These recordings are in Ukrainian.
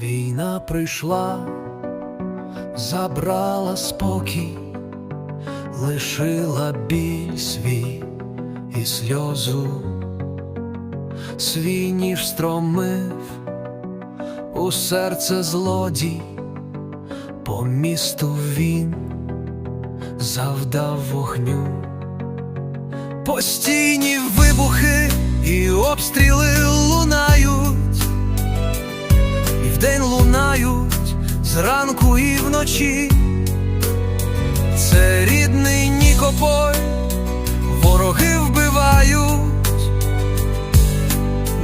Війна прийшла, забрала спокій, лишила біль свій і сльозу, свій ніж стромив у серце злодій, по місту він завдав вогню, постійні вибухи і обстріли лунають і вдень лунають зранку і вночі. Це рідний Нікополь, вороги вбивають,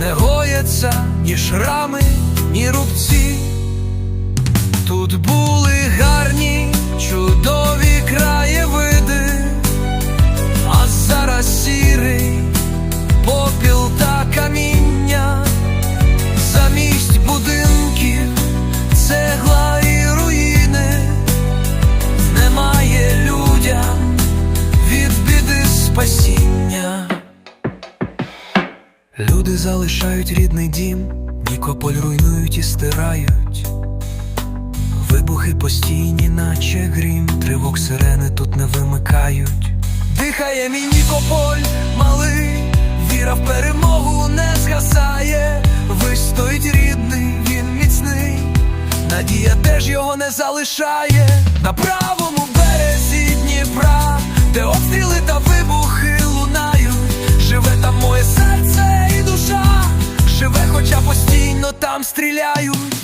не гояться ні шрами, ні рубці. Тут були залишають рідний дім, Нікополь руйнують і стирають. Вибухи постійні, наче грім, тривог сирени тут не вимикають. Дихає мій Нікополь малий, віра в перемогу не згасає. Вистоїть рідний, він міцний, надія теж його не залишає. На стріляють.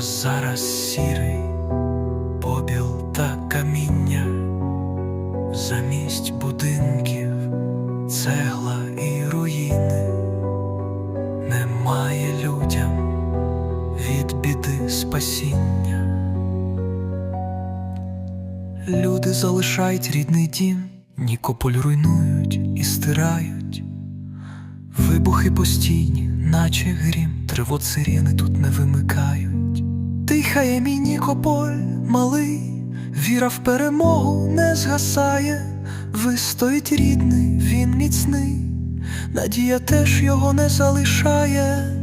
Зараз сірий побіл та каміння, замість будинків, цегла і руїни, немає людям від біди спасіння. Люди залишають рідний дім, Нікополь руйнують і стирають. Вибухи постійні, наче грім, сирени тут не вимикають. Дихає мій Нікополь малий, віра в перемогу не згасає. Вистоїть рідний, він міцний, надія теж його не залишає.